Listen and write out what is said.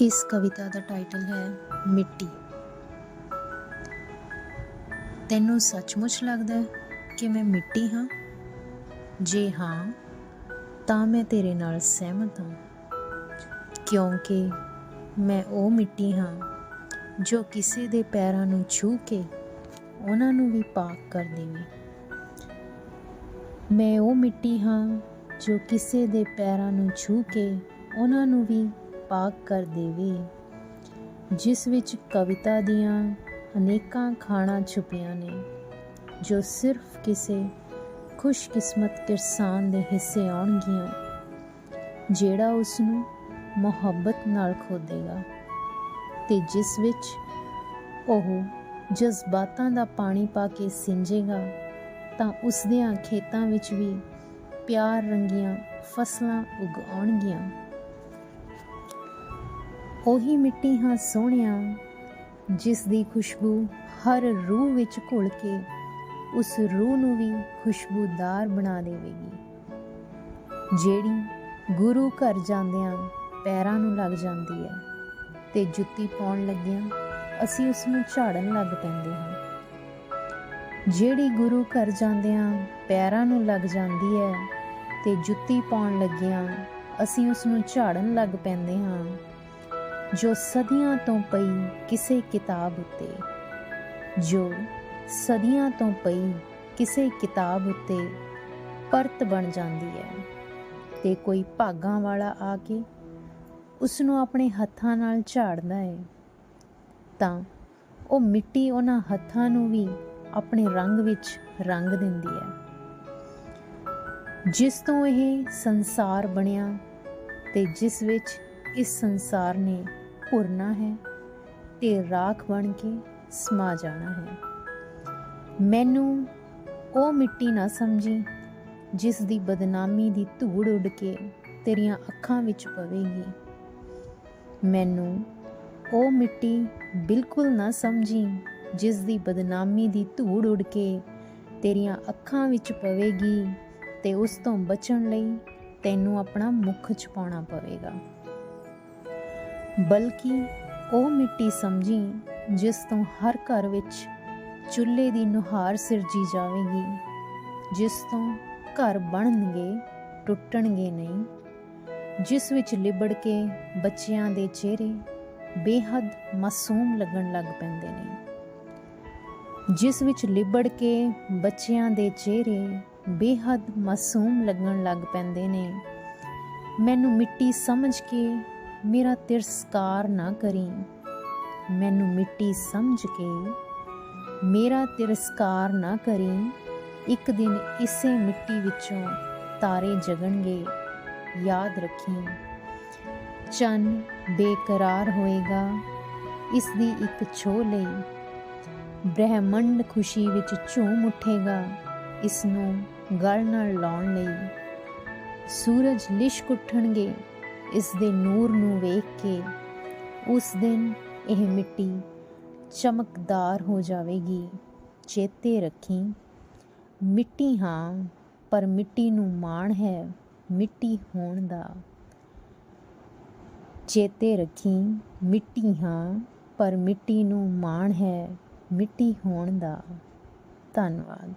ਇਸ ਕਵਿਤਾ ਦਾ ਟਾਈਟਲ ਹੈ ਮਿੱਟੀ। ਤੈਨੂੰ ਸੱਚਮੁੱਚ ਲੱਗਦਾ ਹੈ ਕਿ ਮੈਂ ਮਿੱਟੀ ਹਾਂ? ਜੇ ਹਾਂ, ਤਾਂ ਮੈਂ ਤੇਰੇ ਨਾਲ ਸਹਿਮਤ ਹਾਂ। ਕਿਉਂਕਿ ਮੈਂ ਉਹ ਮਿੱਟੀ ਹਾਂ ਜੋ ਕਿਸੇ ਦੇ ਪੈਰਾਂ ਨੂੰ ਛੂ ਕੇ ਉਹਨਾਂ ਨੂੰ ਵੀ ਪਾਕ ਕਰ ਦੇਵੇ। ਮੈਂ ਉਹ ਮਿੱਟੀ ਹਾਂ ਜੋ ਕਿਸੇ ਦੇ ਪੈਰਾਂ ਨੂੰ ਛੂ ਕੇ ਉਹਨਾਂ ਨੂੰ ਵੀ ਪਾਕ ਕਰ ਦੇਵੇ। ਜਿਸ ਵਿੱਚ ਕਵਿਤਾ ਦੀਆਂ ਅਨੇਕਾਂ ਖਾਣਾ ਛੁਪੀਆਂ ਨੇ, ਜੋ ਸਿਰਫ ਕਿਸੇ ਖੁਸ਼ਕਿਸਮਤ ਕਿਰਸਾਨ ਦੇ ਹਿੱਸੇ ਆਉਣਗੀਆਂ, ਜਿਹੜਾ ਉਸ ਨੂੰ ਮੁਹੱਬਤ ਨਾਲ ਖੋਦੇਗਾ ਤੇ ਜਿਸ ਵਿੱਚ ਉਹ ਜਜ਼ਬਾਤਾਂ ਦਾ ਪਾਣੀ ਪਾ ਕੇ ਸਿੰਜੇਗਾ, ਤਾਂ ਉਸ ਦੀਆਂ ਖੇਤਾਂ ਵਿੱਚ ਵੀ ਪਿਆਰ ਰੰਗੀਆਂ ਫਸਲਾਂ ਉਗਾਉਣਗੀਆਂ। ਉਹੀ ਮਿੱਟੀ ਹਾਂ ਸੋਹਣਿਆ, ਜਿਸ ਦੀ ਖੁਸ਼ਬੂ ਹਰ ਰੂਹ ਵਿੱਚ ਘੁਲ ਕੇ ਉਸ ਰੂਹ ਨੂੰ ਵੀ ਖੁਸ਼ਬੂਦਾਰ ਬਣਾ ਦੇਵੇਗੀ। ਜਿਹੜੀ ਗੁਰੂ ਘਰ ਜਾਂਦਿਆਂ ਪੈਰਾਂ ਨੂੰ ਲੱਗ ਜਾਂਦੀ ਹੈ ਤੇ ਜੁੱਤੀ ਪਾਉਣ ਲੱਗਿਆਂ ਅਸੀਂ ਉਸ ਨੂੰ ਝਾੜਨ ਲੱਗ ਪੈਂਦੇ ਹਾਂ। ਜਿਹੜੀ ਗੁਰੂ ਘਰ ਜਾਂਦਿਆਂ ਪੈਰਾਂ ਨੂੰ ਲੱਗ ਜਾਂਦੀ ਹੈ ਤੇ ਜੁੱਤੀ ਪਾਉਣ ਲੱਗਿਆਂ ਅਸੀਂ ਉਸ ਨੂੰ ਝਾੜਨ ਲੱਗ ਪੈਂਦੇ ਹਾਂ। ਜੋ ਸਦੀਆਂ ਤੋਂ ਪਈ ਕਿਸੇ ਕਿਤਾਬ ਉੱਤੇ, ਜੋ ਸਦੀਆਂ ਤੋਂ ਪਈ ਕਿਸੇ ਕਿਤਾਬ ਉੱਤੇ ਪਰਤ ਬਣ ਜਾਂਦੀ ਹੈ ਤੇ ਕੋਈ ਭਾਗਾਂ ਵਾਲਾ ਆ ਕੇ ਉਸ ਨੂੰ ਆਪਣੇ ਹੱਥਾਂ ਨਾਲ ਝਾੜਦਾ ਹੈ, ਤਾਂ ਉਹ ਮਿੱਟੀ ਉਹਨਾਂ ਹੱਥਾਂ ਨੂੰ ਵੀ ਆਪਣੇ ਰੰਗ ਵਿੱਚ ਰੰਗ ਦਿੰਦੀ ਹੈ। ਜਿਸ ਤੋਂ ਇਹ ਸੰਸਾਰ ਬਣਿਆ ਤੇ ਜਿਸ ਵਿੱਚ ਇਸ ਸੰਸਾਰ ਨੇ ਭੁਰਨਾ ਹੈ ਤੇ ਰਾਖ ਬਣ ਕੇ ਸਮਾ ਜਾਣਾ ਹੈ। ਮੈਨੂੰ ਉਹ ਮਿੱਟੀ ਨਾ ਸਮਝੀ ਜਿਸ ਦੀ ਬਦਨਾਮੀ ਦੀ ਧੂੜ ਉੱਡ ਕੇ ਤੇਰੀਆਂ ਅੱਖਾਂ ਵਿੱਚ ਪਵੇਗੀ। ਮੈਨੂੰ ਉਹ ਮਿੱਟੀ ਬਿਲਕੁਲ ਨਾ ਸਮਝੀ ਜਿਸ ਦੀ ਬਦਨਾਮੀ ਦੀ ਧੂੜ ਉੱਡ ਕੇ ਤੇਰੀਆਂ ਅੱਖਾਂ ਵਿੱਚ ਪਵੇਗੀ ਤੇ ਉਸ ਤੋਂ ਬਚਣ ਲਈ ਤੈਨੂੰ ਆਪਣਾ ਮੁਖ ਛੁਪਾਉਣਾ ਪਵੇਗਾ। ਬਲਕਿ ਉਹ ਮਿੱਟੀ ਸਮਝੀ ਜਿਸ ਤੋਂ ਹਰ ਘਰ ਵਿੱਚ ਚੁੱਲ੍ਹੇ ਦੀ ਨੁਹਾਰ ਸਿਰਜੀ ਜਾਵੇਗੀ, ਜਿਸ ਤੋਂ ਘਰ ਬਣਨਗੇ, ਟੁੱਟਣਗੇ ਨਹੀਂ, ਜਿਸ ਵਿੱਚ ਲਿਬੜ ਕੇ ਬੱਚਿਆਂ ਦੇ ਚਿਹਰੇ ਬੇਹੱਦ ਮਾਸੂਮ ਲੱਗਣ ਲੱਗ ਪੈਂਦੇ ਨੇ। ਜਿਸ ਵਿੱਚ ਲਿਬੜ ਕੇ ਬੱਚਿਆਂ ਦੇ ਚਿਹਰੇ ਬੇਹੱਦ ਮਾਸੂਮ ਲੱਗਣ ਲੱਗ ਪੈਂਦੇ ਨੇ। ਮੈਨੂੰ ਮਿੱਟੀ ਸਮਝ ਕੇ ਮੇਰਾ ਤਿਰਸਕਾਰ ਨਾ ਕਰੀ। ਮੈਨੂੰ ਮਿੱਟੀ ਸਮਝ ਕੇ ਮੇਰਾ ਤਿਰਸਕਾਰ ਨਾ ਕਰੀ। ਇੱਕ ਦਿਨ ਇਸੇ ਮਿੱਟੀ ਵਿੱਚੋਂ ਤਾਰੇ ਜਗਣਗੇ, ਯਾਦ ਰੱਖੀ। ਚੰਨ ਬੇਕਰਾਰ ਹੋਏਗਾ, ਇਸ ਦੀ ਇੱਕ ਛੋ ਲਈ ਬ੍ਰਹਿਮੰਡ ਖੁਸ਼ੀ ਵਿੱਚ ਝੂਮ ਉੱਠੇਗਾ, ਇਸ ਨੂੰ ਗਲ ਨਾਲ ਲਾਉਣ ਲਈ। ਸੂਰਜ ਲਿਸ਼ਕ ਉੱਠਣਗੇ। ਇਸ ਦੇ ਨੂਰ ਨੂੰ ਵੇਖ ਕੇ ਉਸ ਦਿਨ ਇਹ ਮਿੱਟੀ ਚਮਕਦਾਰ ਹੋ ਜਾਵੇਗੀ, ਚੇਤੇ ਰੱਖੀ। ਮਿੱਟੀ ਹਾਂ, ਪਰ ਮਿੱਟੀ ਨੂੰ ਮਾਣ ਹੈ, ਮਿੱਟੀ ਹੋਣ ਦਾ। ਚੇਤੇ ਰੱਖੀ, ਮਿੱਟੀ ਹਾਂ, ਪਰ ਮਿੱਟੀ ਨੂੰ ਮਾਣ ਹੈ, ਮਿੱਟੀ ਹੋਣ ਦਾ। ਧੰਨਵਾਦ।